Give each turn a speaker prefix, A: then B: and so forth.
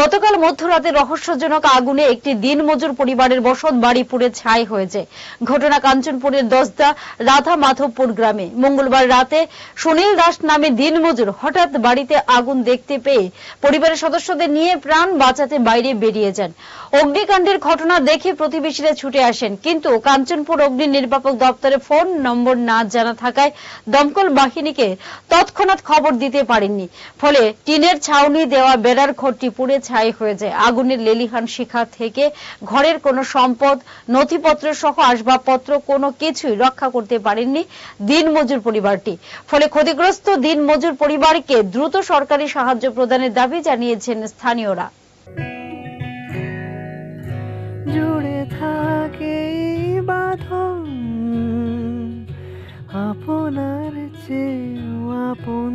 A: গতকাল মধ্যরাতে রহস্যজনক আগুনে একটি দিনমজুর পরিবারের বসত বাড়ি পুড়ে ছাই হয়েছে। ঘটনা কাঞ্চনপুরের দশদা রাধা মাধবপুর গ্রামে। মঙ্গলবার রাতে সুনীল দাস নামে দিনমজুর হঠাৎ বাড়িতে আগুন দেখতে পেয়ে পরিবারের সদস্যদের নিয়ে প্রাণ বাঁচাতে বাইরে বেরিয়ে যান। অগ্নিকাণ্ডের ঘটনা দেখে প্রতিবেশীরা ছুটে আসেন, কিন্তু কাঞ্চনপুর অগ্নি নির্বাপক দপ্তরে ফোন নম্বর না জানা থাকায় দমকল বাহিনীকে তৎক্ষণাৎ খবর দিতে পারেননি। ফলে টিনের ছাউনি দেওয়া বেড়ার ঘরটি পুড়ে ছাই হয়ে যায়। আগুনের লেলিহান শিখা থেকে ঘরের কোনো সম্পদ নথিপত্র সহ আসবাবপত্র কোনো কিছুই রক্ষা করতে পারেননি দিনমজুর পরিবারটি। ফলে ক্ষতিগ্রস্ত দিনমজুর পরিবারকে দ্রুত সরকারি সাহায্য প্রদানের দাবি জানিয়েছেন স্থানীয়রা।
B: জুড়ে থাকে আপনার চেয়েও আপন।